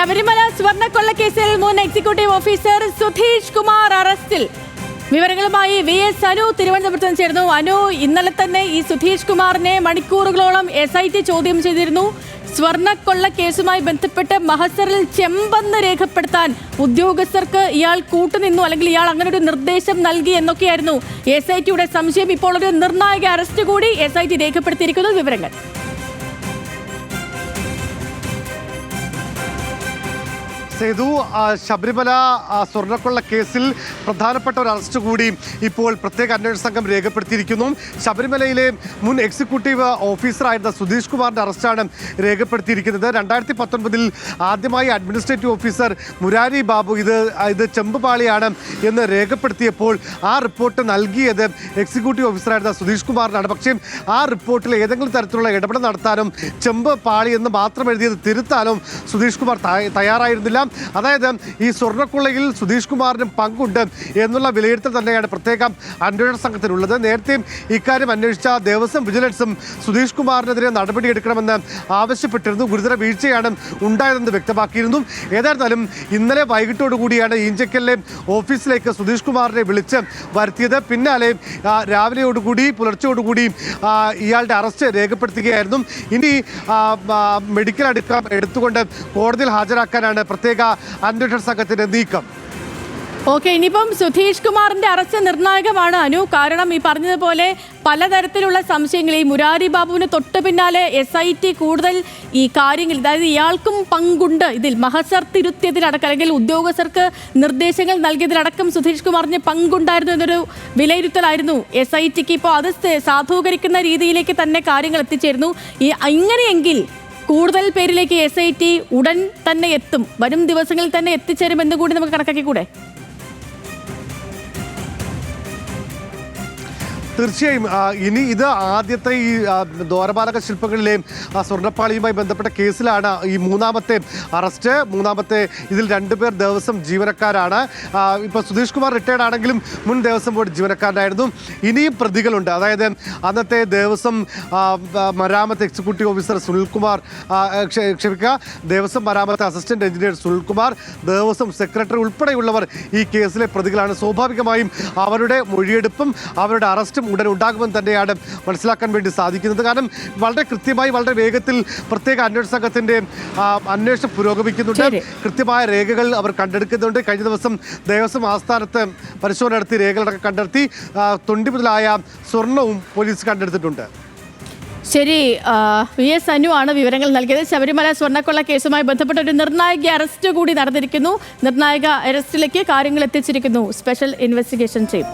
ശബരിമല സ്വർണക്കൊള്ളക്കേസിൽ മുൻ executive officer Sudheesh Kumar അറസ്റ്റിൽ. വിവരങ്ങളുമായി വി എസ് അനു തിരുവനന്തപുരത്ത് ചേർന്നു അനു ഇന്നലെ തന്നെ ഈ സുധീഷ് കുമാറിനെ മണിക്കൂറുകളോളം എസ് ഐ ടി ചോദ്യം ചെയ്തിരുന്നു. സ്വർണക്കൊള്ള കേസുമായി ബന്ധപ്പെട്ട് മഹസറിൽ ചെമ്പെന്ന് രേഖപ്പെടുത്താൻ ഉദ്യോഗസ്ഥർക്ക് ഇയാൾ കൂട്ടുനിന്നു അല്ലെങ്കിൽ ഇയാൾ അങ്ങനെ ഒരു നിർദ്ദേശം നൽകി എന്നൊക്കെയായിരുന്നു. എസ് ഐ ടിയുടെ സംശയം. ഇപ്പോൾ ഒരു നിർണായക അറസ്റ്റ് കൂടി എസ് ഐ ടി രേഖപ്പെടുത്തിയിരിക്കുന്നു. വിവരങ്ങൾ. സേതു ശബരിമല സ്വർണക്കൊള്ള കേസിൽ പ്രധാനപ്പെട്ട ഒരു അറസ്റ്റ് കൂടി ഇപ്പോൾ പ്രത്യേക അന്വേഷണ സംഘം രേഖപ്പെടുത്തിയിരിക്കുന്നു. ശബരിമലയിലെ മുൻ എക്സിക്യൂട്ടീവ് ഓഫീസറായിരുന്ന സുധീഷ് കുമാറിന്റെ അറസ്റ്റാണ് രേഖപ്പെടുത്തിയിരിക്കുന്നത്. രണ്ടായിരത്തി പത്തൊൻപതിൽ ആദ്യമായി അഡ്മിനിസ്ട്രേറ്റീവ് ഓഫീസർ മുരാരി ബാബു ഇത് ഇത് ചെമ്പുപാളിയാണ് എന്ന് രേഖപ്പെടുത്തിയപ്പോൾ ആ റിപ്പോർട്ട് നൽകിയത് എക്സിക്യൂട്ടീവ് ഓഫീസറായിരുന്ന സുധീഷ് കുമാറിനാണ്. പക്ഷേ ആ റിപ്പോർട്ടിൽ ഏതെങ്കിലും തരത്തിലുള്ള ഇടപെടൽ നടത്താനും ചെമ്പ് പാളി എന്ന് മാത്രം എഴുതിയത് തിരുത്താനും സുധീഷ് കുമാർ തയ്യാറായിരുന്നില്ല. അതായത് ഈ സ്വർണക്കുള്ളയിൽ സുധീഷ് കുമാറിന് പങ്കുണ്ട് എന്നുള്ള വിലയിരുത്തൽ തന്നെയാണ് പ്രത്യേക അന്വേഷണ സംഘത്തിനുള്ളത്. നേരത്തെയും ഇക്കാര്യം അന്വേഷിച്ച ദേവസ്വം വിജിലൻസും സുധീഷ് കുമാറിനെതിരെ നടപടിയെടുക്കണമെന്ന് ആവശ്യപ്പെട്ടിരുന്നു. ഗുരുതര വീഴ്ചയാണ് ഉണ്ടായതെന്ന് വ്യക്തമാക്കിയിരുന്നു. ഏതായിരുന്നാലും ഇന്നലെ വൈകിട്ടോടുകൂടിയാണ് ഈഞ്ചക്കലിലെ ഓഫീസിലേക്ക് സുധീഷ് കുമാറിനെ വിളിച്ച് വരുത്തിയത്. പിന്നാലെ രാവിലെയോടുകൂടി പുലർച്ചയോടുകൂടി ഇയാളുടെ അറസ്റ്റ് രേഖപ്പെടുത്തുകയായിരുന്നു. ഇനി മെഡിക്കൽ അടുക്കം എടുത്തുകൊണ്ട് കോടതിയിൽ ഹാജരാക്കാനാണ് പ്രത്യേക അന്വേഷണ സംഘത്തിന്റെ നീക്കം. ഓക്കെ ഇനിയിപ്പം സുധീഷ് കുമാറിന്റെ അറസ്റ്റ് നിർണായകമാണ് അനു. കാരണം ഈ പറഞ്ഞതുപോലെ പലതരത്തിലുള്ള സംശയങ്ങൾ. ഈ മുരാരി ബാബുവിന് തൊട്ട് പിന്നാലെ എസ് ഐ ടി കൂടുതൽ ഈ കാര്യങ്ങൾ അതായത് ഇയാൾക്കും പങ്കുണ്ട്. ഇതിൽ മഹസർ തിരുത്തിയതിലടക്കം അല്ലെങ്കിൽ ഉദ്യോഗസ്ഥർക്ക് നിർദ്ദേശങ്ങൾ നൽകിയതിലടക്കം സുധീഷ് കുമാറിന് പങ്കുണ്ടായിരുന്നു എന്നൊരു വിലയിരുത്തലായിരുന്നു എസ് ഐ ടിക്ക് ഇപ്പോൾ അത് സാധൂകരിക്കുന്ന രീതിയിലേക്ക് തന്നെ കാര്യങ്ങൾ എത്തിച്ചേരുന്നു. ഈ ഇങ്ങനെയെങ്കിൽ കൂടുതൽ പേരിലേക്ക് എസ് ഐ ടി ഉടൻ തന്നെ എത്തും. വരും ദിവസങ്ങളിൽ തന്നെ എത്തിച്ചേരുമെന്ന് കൂടി നമുക്ക് കണക്കാക്കിക്കൂടെ? തീർച്ചയായും ഇനി ഇത് ആദ്യത്തെ ഈ ദ്വാരപാലക ശില്പങ്ങളിലെയും സ്വർണപ്പാളിയുമായി ബന്ധപ്പെട്ട കേസിലാണ് ഈ മൂന്നാമത്തെ അറസ്റ്റ്. മൂന്നാമത്തെ ഇതിൽ രണ്ടുപേർ ദേവസ്വം ജീവനക്കാരാണ്. ഇപ്പോൾ സുധീഷ് കുമാർ റിട്ടയർഡ് ആണെങ്കിലും മുൻ ദേവസ്വം ബോർഡ് ജീവനക്കാരനായിരുന്നു. ഇനിയും പ്രതികളുണ്ട്. അതായത് അന്നത്തെ ദേവസ്വം മരാമത്ത് എക്സിക്യൂട്ടീവ് ഓഫീസർ സുനിൽകുമാർ ക്ഷമിക്കുക Devaswom മരാമത്ത് assistant engineer Sunilkumar Devaswom secretary ഉൾപ്പെടെയുള്ളവർ ഈ കേസിലെ പ്രതികളാണ്. സ്വാഭാവികമായും അവരുടെ മൊഴിയെടുപ്പും അവരുടെ അറസ്റ്റും ഉടൻ ഉണ്ടാകുമെന്ന് തന്നെയാണ് മനസ്സിലാക്കാൻ വേണ്ടി സാധിക്കുന്നത്. കാരണം വളരെ കൃത്യമായി വളരെ വേഗത്തിൽ പ്രത്യേക അന്വേഷണ സംഘത്തിന്റെ അന്വേഷണം പുരോഗമിക്കുന്നുണ്ട്. കൃത്യമായ രേഖകൾ അവർ കണ്ടെടുക്കുന്നുണ്ട്. കഴിഞ്ഞ ദിവസം ദേവസ്വം ആസ്ഥാനത്ത് പരിശോധന നടത്തി രേഖകളൊക്കെ കണ്ടെത്തി തൊണ്ടി മുതലായ സ്വർണവും പോലീസ് കണ്ടെടുത്തിട്ടുണ്ട്. ശരി വി എസ് അനു ആണ് വിവരങ്ങൾ നൽകിയത്. ശബരിമല സ്വർണക്കൊള്ള കേസുമായി ബന്ധപ്പെട്ട ഒരു നിർണായക അറസ്റ്റ് കൂടി നടന്നിരിക്കുന്നു. നിർണായക അറസ്റ്റിലേക്ക് കാര്യങ്ങൾ എത്തിച്ചിരിക്കുന്നു. Special investigation team.